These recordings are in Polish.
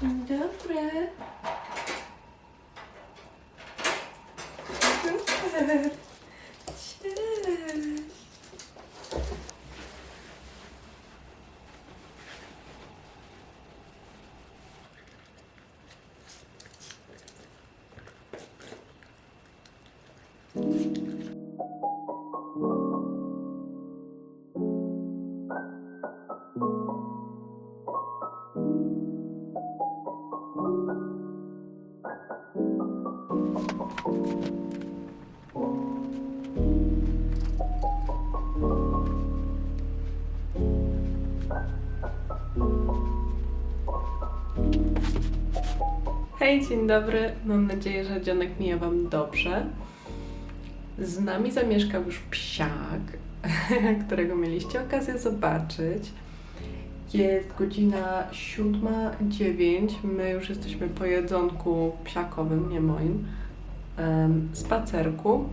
Dzień dobry. Hej, dzień dobry. Mam nadzieję, że dzionek mija Wam dobrze. Z nami zamieszkał już psiak, którego mieliście okazję zobaczyć. Jest godzina 7.09. My już jesteśmy po jedzonku psiakowym, nie moim, spacerku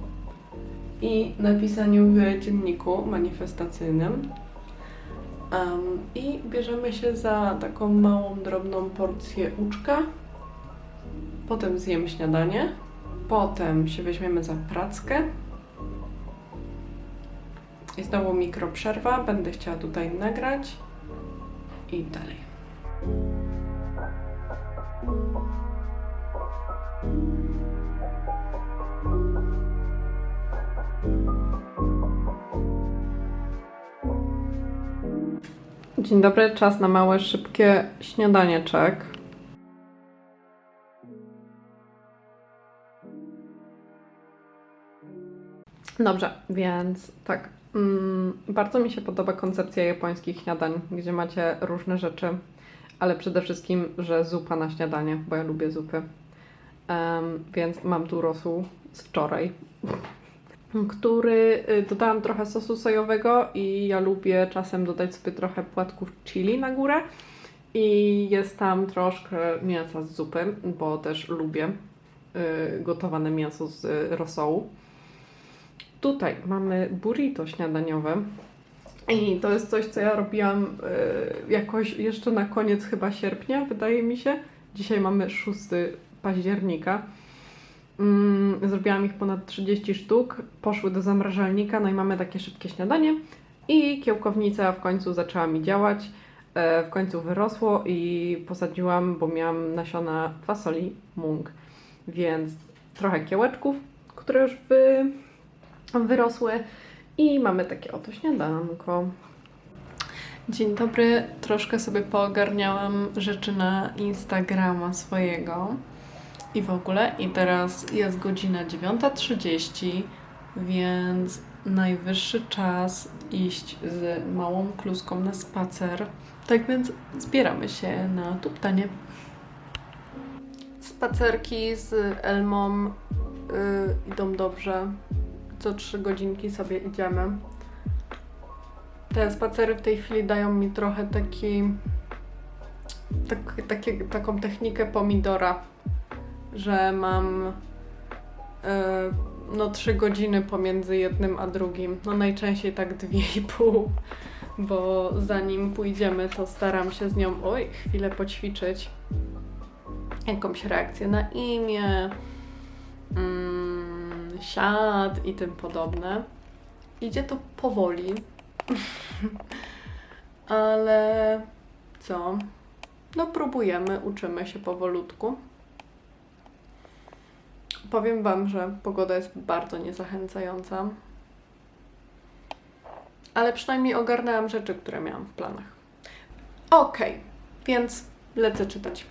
i napisaniu w dzienniku manifestacyjnym. I bierzemy się za taką małą, drobną porcję uczka. Potem zjemy śniadanie. Potem się weźmiemy za prackę. I znowu mikroprzerwa. Będę chciała tutaj nagrać. I dalej. Dzień dobry, czas na małe, szybkie śniadanieczek. Dobrze, więc tak. Mm, bardzo mi się podoba koncepcja japońskich śniadań, gdzie macie różne rzeczy, ale przede wszystkim, że zupa na śniadanie, bo ja lubię zupy. Em, więc mam tu rosół z wczoraj, który y, dodałam trochę sosu sojowego i ja lubię czasem dodać sobie trochę płatków chili na górę. I jest tam troszkę mięsa z zupy, bo też lubię y, gotowane mięso z y, rosołu. Tutaj mamy burrito śniadaniowe. I to jest coś, co ja robiłam y, jakoś jeszcze na koniec chyba sierpnia, wydaje mi się. Dzisiaj mamy 6 października. Mm, zrobiłam ich ponad 30 sztuk, poszły do zamrażalnika, no i mamy takie szybkie śniadanie. I kiełkownica w końcu zaczęła mi działać. E, w końcu wyrosło i posadziłam, bo miałam nasiona fasoli mung. Więc trochę kiełeczków, które już wy, wyrosły i mamy takie oto śniadanko. Dzień dobry, troszkę sobie poogarniałam rzeczy na Instagrama swojego i w ogóle. I teraz jest godzina 9.30, więc najwyższy czas iść z małą kluską na spacer. Tak więc zbieramy się na tuptanie. Spacerki z Elmą y, idą dobrze. Co trzy godzinki sobie idziemy. Te spacery w tej chwili dają mi trochę taki, tak, taką technikę pomidora, że mam e, no trzy godziny pomiędzy jednym a drugim. No najczęściej tak dwie i pół, bo zanim pójdziemy, to staram się z nią, oj, chwilę poćwiczyć. Jakąś reakcję na imię, mm, siad i tym podobne. Idzie to powoli, ale co? No próbujemy, uczymy się powolutku. Powiem Wam, że pogoda jest bardzo niezachęcająca. Ale przynajmniej ogarnęłam rzeczy, które miałam w planach. Okej, więc lecę czytać.